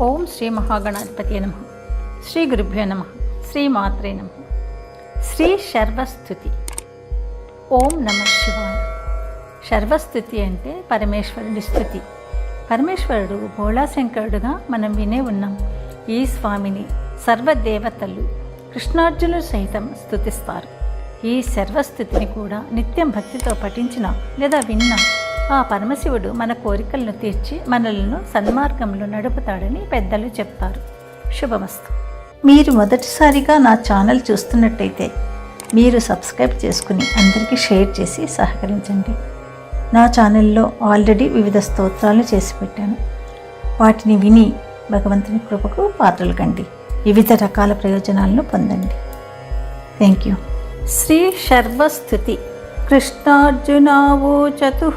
ఓం శ్రీ మహాగణాధిపతి నమ. శ్రీ గురుభ్యో నమ. శ్రీ మాత్రే నమ. శ్రీ శర్వస్థుతి. ఓం నమ శివాయ. శర్వస్థుతి అంటే పరమేశ్వరుడి స్థుతి. పరమేశ్వరుడు భోళాశంకరుడుగా మనం వినే ఉన్నాం. ఈ స్వామిని సర్వదేవతలు కృష్ణార్జునులు సైతం స్థుతిస్తారు. ఈ సర్వస్థుతిని కూడా నిత్యం భక్తితో పఠించిన లేదా విన్నా ఆ పరమశివుడు మన కోరికలను తీర్చి మనలను సన్మార్గంలో నడుపుతాడని పెద్దలు చెప్తారు. శుభమస్తు. మీరు మొదటిసారిగా నా ఛానల్ చూస్తున్నట్టయితే మీరు సబ్స్క్రైబ్ చేసుకుని అందరికీ షేర్ చేసి సహకరించండి. నా ఛానల్లో ఆల్రెడీ వివిధ స్తోత్రాలు చేసి పెట్టాను. వాటిని విని భగవంతుని కృపకు పాత్రలు కండి. వివిధ రకాల ప్రయోజనాలను పొందండి. Thank you. శ్రీ శర్వస్థుతి కృష్ణార్జునావోచతు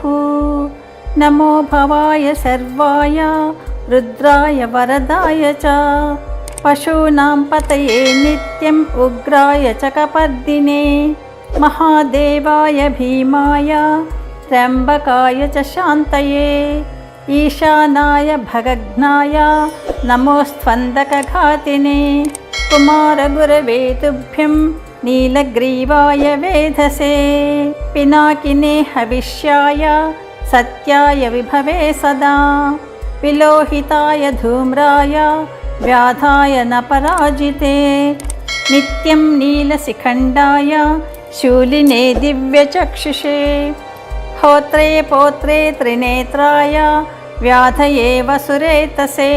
నమో భవాయ సర్వాయ రుద్రాయ వరదాయ చ. పశూనాం పతయే నిత్యం ఉగ్రాయ చ కపర్దినే మహాదేవాయ భీమాయ త్ర్యంబకాయ చ శాంతయే. ఈశానాయ భగఘ్నాయ నమోస్త్వందకఘాతినే కుమారగురవే తుభ్యం నీలగ్రీవాయ नीलग्रीवाय वेधसे पिनाकिने हविष्याय सत्याय विभवे सदा। विलोहिताय धूम्राय व्याधाय न पराजिते नित्यं नीलशिखण्डाय शूलिने दिव्यचक्षुषे। होत्रे पोत्रे त्रिनेत्राय व्याधये वसुरेतसे।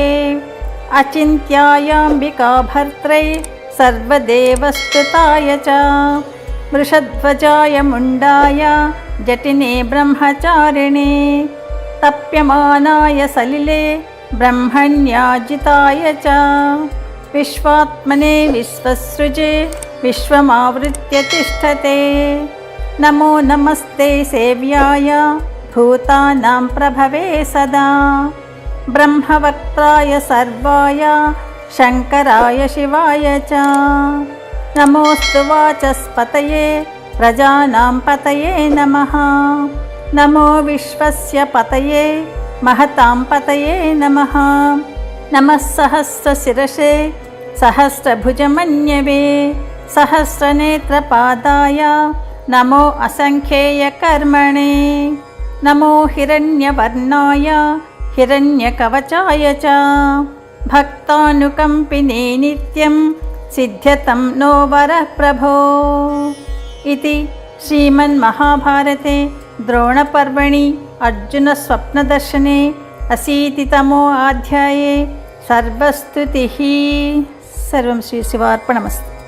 अचिन्त्यायाम्बिकाभर्त्रे सर्वदेवस्तुताय च। वृषध्वजाय मुण्डाय जटिने ब्रह्मचारिणे तप्यमानाय सलिले ब्रह्मण्याजिताय च। विश्वात्मने विश्वसृजे विश्वमावृत्य तिष्ठते। नमो नमस्ते सेव्याय भूतानां प्रभवे सदा। ब्रह्मवक्त्राय सर्वाय शङ्कराय शिवाय च नमोऽस्तु वाचस्पतये प्रजानां पतये नमः नमो विश्वस्य पतये महतां पतये नमः नमः सहस्रशिरसे सहस्रभुजमन्यवे सहस्रनेत्रपादाय नमो असङ्ख्येयकर्मणे नमो हिरण्यवर्णाय हिरण्यकवचाय च भक्तानुकम्पिने नित्यं सिद्ध्यतं नो वरः प्रभो। इति श्रीमन्महाभारते द्रोणपर्वणि अर्जुनस्वप्नदर्शने अशीतितमो सर्वस्तुतिः। सर्वं श्रीशिवार्पणमस्तु।